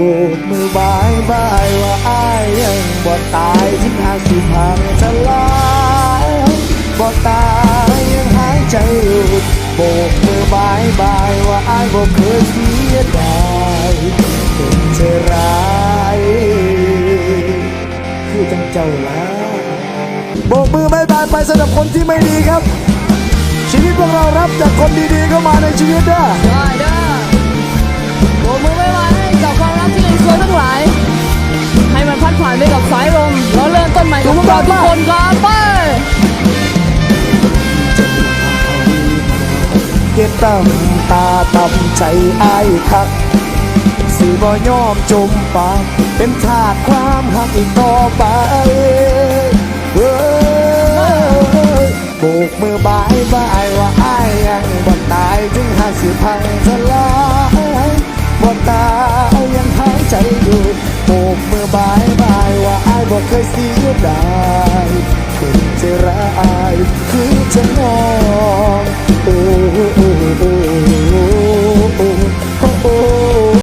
โบกมือบายบายว่าอ้ายยังบ่ตายถึงอาสิพังทลายบ่ตายยังหายใจอยู่โบกมือบายบายว่าอ้ายบ่เคยเสียดายเป็นใจร้ายคือจังเจ้าแล้วโบกมือบายบายไปสำหรับคนที่ไม่ดีครับ ชีวิตพวกเรารับจากคนดีๆเข้ามาในชีวิตเด้อได้ ผ่านไปกับสายลมแล้วเริ่มต้นใหม่กับพวกเราทุกคนครับไปเก็บตั้งตาตำใจอายคักสิบ่ยอมจมปากเป็นทาสความหักอีกต่อไปเอ้ยโบกมือบายบายว่าอายยังบ่ตายถึงหาสิพังทลา เคยเสียดายเป็นใจร้ายคือจะนองอ้โอ้โอ้